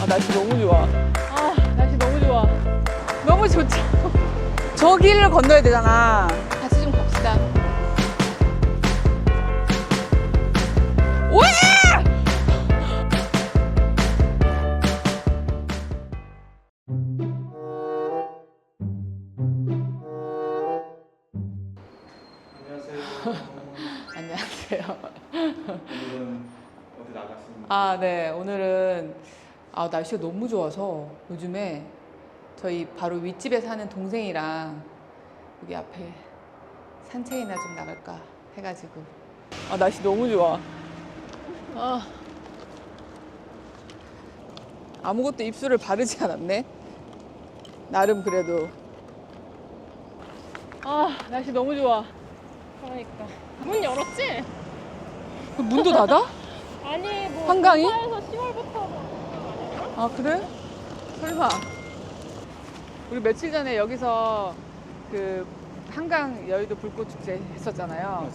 아, 날씨 너무 좋아. 아, 날씨 너무 좋아. 너무 좋죠. 저 길을 건너야 되잖아. 같이 좀 갑시다. 왜? 안녕하세요. 안녕하세요. 오늘은 어디 나갔습니까? 아, 네. 오늘은 아, 날씨가 너무 좋아서 요즘에 저희 바로 윗집에 사는 동생이랑 여기 앞에 산책이나 좀 나갈까 해가지고. 아, 날씨 너무 좋아. 아. 아무것도 입술을 바르지 않았네. 나름 그래도. 아, 날씨 너무 좋아. 그러니까 문 열었지? 그 문도 닫아? 아니 뭐 한강이? 회사에서 10월부터 아 그래? 설마 우리 며칠 전에 여기서 그 한강 여의도 불꽃 축제 했었잖아요. 맞아요.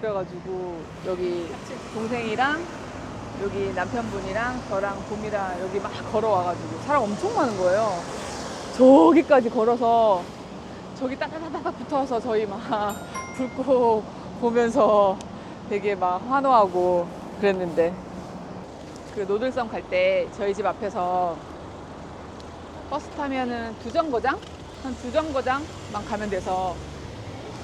그래가지고 여기 동생이랑 여기 남편분이랑 저랑 봄이랑 여기 막 걸어와가지고 사람 엄청 많은 거예요. 저기까지 걸어서 저기 따다다닥 붙어서 저희 막 불꽃 보면서 되게 막 환호하고 그랬는데 그 노들섬 갈 때 저희 집 앞에서 버스 타면은 두 정거장? 한 두 정거장만 가면 돼서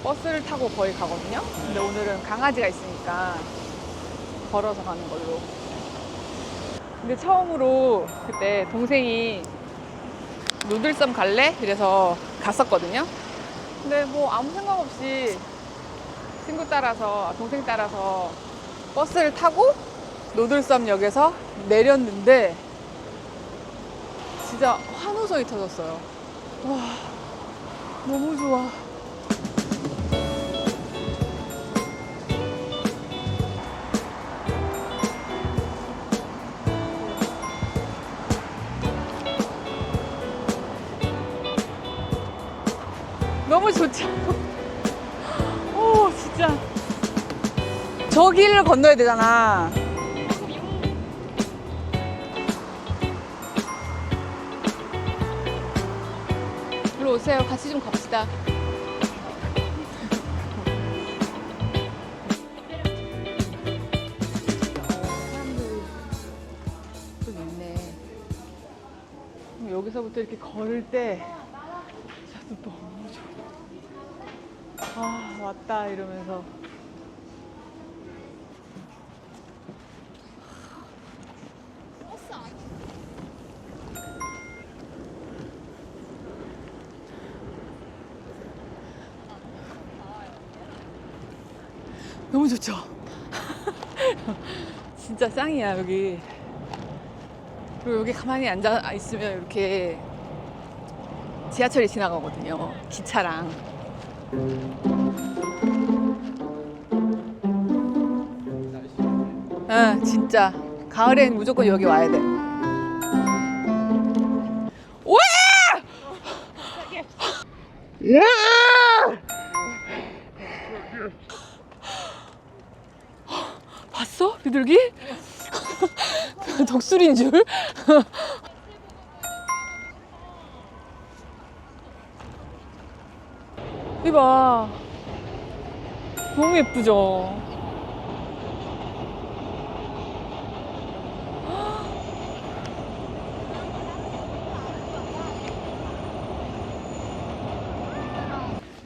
버스를 타고 거의 가거든요. 근데 오늘은 강아지가 있으니까 걸어서 가는 걸로. 근데 처음으로 그때 동생이 노들섬 갈래? 그래서 갔었거든요. 근데 뭐 아무 생각 없이 친구 따라서, 동생 따라서 버스를 타고 노들섬역에서 내렸는데 진짜 환호성이 터졌어요. 와, 너무 좋아. 너무 좋죠? 오, 진짜. 저 길을 건너야 되잖아. 일로 오세요. 같이 좀 갑시다. 사람들 좀 있네. 여기서부터 이렇게 걸을 때 진짜 너무 좋아. 아, 왔다 이러면서. 너무 좋죠? 진짜 짱이야, 여기. 그리고 여기 가만히 앉아 있으면 이렇게 지하철이 지나가거든요. 기차랑. 응, 진짜. 가을엔 무조건 여기 와야 돼. 왜? 봤어? 비둘기? 독수리인 줄? 이봐. 너무 예쁘죠?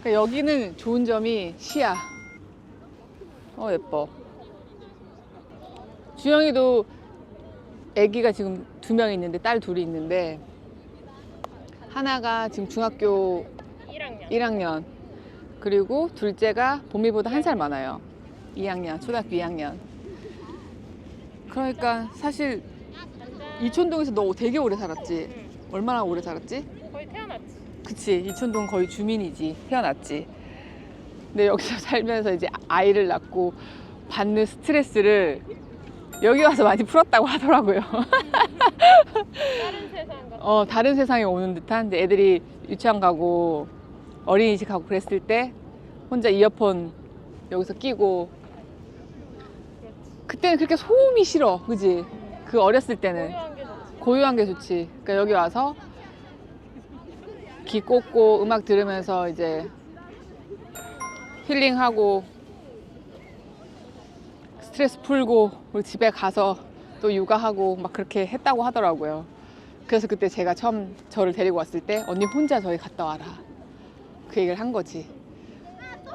그러니까 여기는 좋은 점이 시야. 어, 예뻐. 주영이도 아기가 지금 두 명 있는데 딸 둘이 있는데 하나가 지금 중학교 1학년. 1학년. 그리고 둘째가 봄이보다 한 살 많아요. 2학년 초등학교 2학년. 그러니까 사실 이촌동에서 너 되게 오래 살았지? 얼마나 오래 살았지? 거의 태어났지. 그치. 이촌동 거의 주민이지. 태어났지. 근데 여기서 살면서 이제 아이를 낳고 받는 스트레스를 여기 와서 많이 풀었다고 하더라고요. 다른 세상 같은 어, 다른 세상에 오는 듯한 이제 애들이 유치원 가고 어린이집 가고 그랬을 때 혼자 이어폰 여기서 끼고. 그때는 그렇게 소음이 싫어 그지? 그 어렸을 때는. 고요한 게 좋지. 고요한 게 좋지. 그러니까 여기 와서 귀 꽂고 음악 들으면서 이제 힐링하고 스트레스 풀고 우리 집에 가서 또 육아하고 막 그렇게 했다고 하더라고요. 그래서 그때 제가 처음 저를 데리고 왔을 때 언니 혼자 저기 갔다 와라. 그 얘기를 한 거지.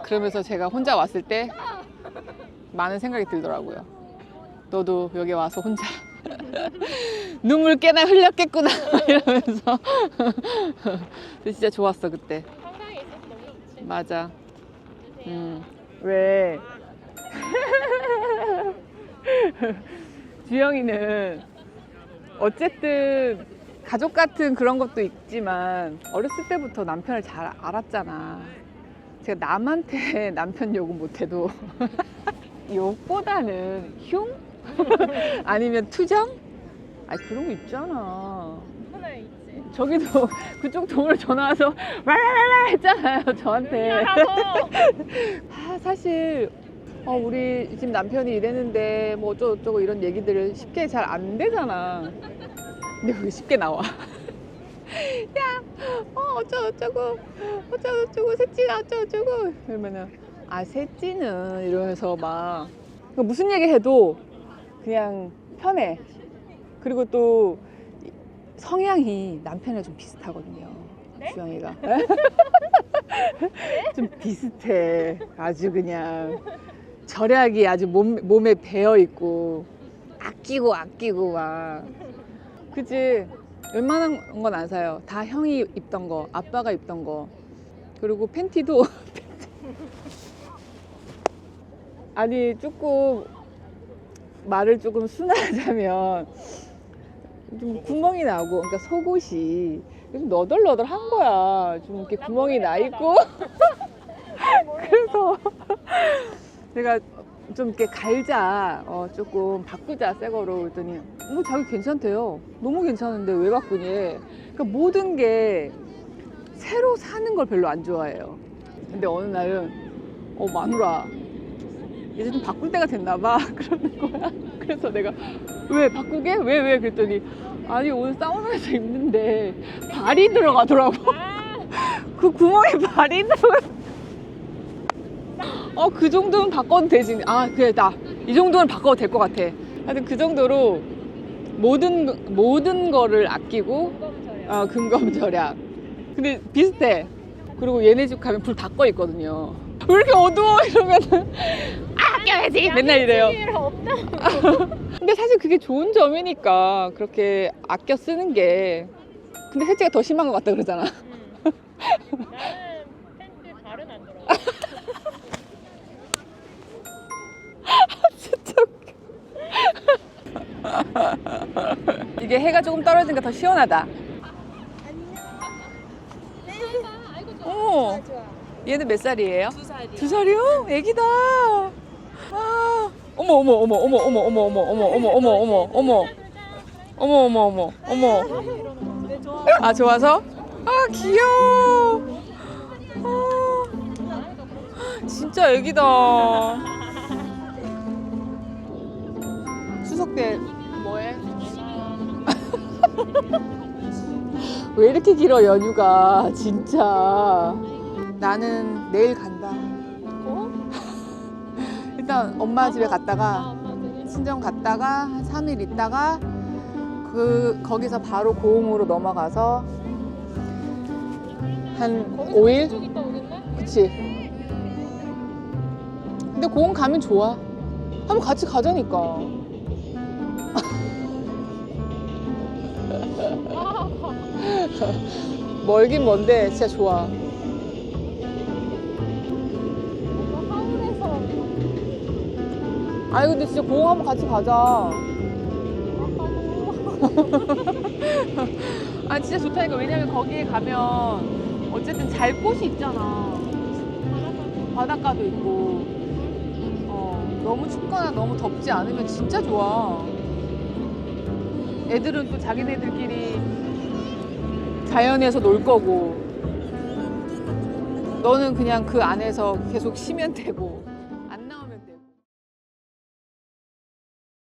그러면서 제가 혼자 왔을 때 많은 생각이 들더라고요. 너도 여기 와서 혼자 눈물 꽤나 흘렸겠구나 이러면서 진짜 좋았어 그때. 맞아. 음. 왜? 주영이는 어쨌든 가족 같은 그런 것도 있지만 어렸을 때부터 남편을 잘 알았잖아. 제가 남한테 남편 욕은 못해도 욕보다는 흉? 아니면 투정? 아 그런 거 있잖아. 하나 있지. 저기도 그쪽 동으로 전화 와서 말랄랄라 했잖아요 저한테. 아, 사실 어, 우리 지금 남편이 이랬는데 뭐 어쩌고저쩌고 이런 얘기들을 쉽게 잘 안 되잖아. 근데 그게 쉽게 나와. 야, 어, 어쩌고저쩌고, 어쩌고저쩌고, 셋째가 어쩌고저쩌고. 이러면은, 아, 셋째는 이러면서 막, 그러니까 무슨 얘기 해도 그냥 편해. 그리고 또 성향이 남편이랑 좀 비슷하거든요. 네? 주영이가. 좀 비슷해. 아주 그냥 절약이 아주 몸, 몸에 배어 있고 아끼고 아끼고 막. 그지? 웬만한 건 안 사요. 다 형이 입던 거, 아빠가 입던 거. 그리고 팬티도 아니 조금 말을 조금 순화하자면 좀 구멍이 나고 그러니까 속옷이 좀 너덜너덜한 거야. 좀 이렇게 구멍이 나 있고 그래서 내가 좀 이렇게 갈자, 어, 조금 바꾸자, 새 거로. 그랬더니, 뭐 자기 괜찮대요. 너무 괜찮은데 왜 바꾸니? 그러니까 모든 게 새로 사는 걸 별로 안 좋아해요. 근데 어느 날은, 어, 마누라, 이제 좀 바꿀 때가 됐나 봐. 그러는 거야. 그래서 내가, 왜, 바꾸게? 왜, 왜? 그랬더니, 아니, 오늘 사우나에서 입는데 발이 들어가더라고. 아, 그 구멍에 발이 들어가. 어, 그 정도는 바꿔도 되지. 아, 그래, 나. 이 정도는 바꿔도 될 것 같아. 하여튼 그 정도로 모든, 거- 모든 거를 아끼고. 어, 근검 절약. 근데 비슷해. 그리고 얘네 집 가면 불 다 꺼 있거든요. 왜 이렇게 어두워? 이러면은, 아, 아껴야지! 맨날 이래요. 근데 사실 그게 좋은 점이니까, 그렇게 아껴 쓰는 게. 근데 셋째가 더 심한 것 같다 그러잖아. 응. 나는 팬티 발은 안 들어. 진짜 이게 해가 조금 떨어지니까 더 시원하다. 어. 얘는 몇 살이에요? 두 살이요. 두 살이요? 애기다. 아. 어머 어머 어머 어머 어머 어머 어머 어머 어머 어머 어머 어머 어머 어머 어머 어머. 아 좋아서? 아 귀여워. 아, 진짜 애기다. 추석 때 뭐해? 왜 이렇게 길어 연휴가? 진짜. 나는 내일 간다. 어? 일단 엄마 집에 아, 갔다가 친정 갔다가 한 3일 있다가 그 거기서 바로 고흥으로 넘어가서 한 거기서 5일? 쭉 있다 오겠네? 그치. 근데 고흥 가면 좋아. 한번 같이 가자니까 멀긴 먼데 진짜 좋아. 하울에서. 아니 근데 진짜 고흥 한번 같이 가자. 아 진짜 좋다니까. 왜냐면 거기에 가면 어쨌든 잘 곳이 있잖아. 바닷가도 있고. 어, 너무 춥거나 너무 덥지 않으면 진짜 좋아 애들은 또 자기네들끼리 자연에서 놀 거고. 너는 그냥 그 안에서 계속 쉬면 되고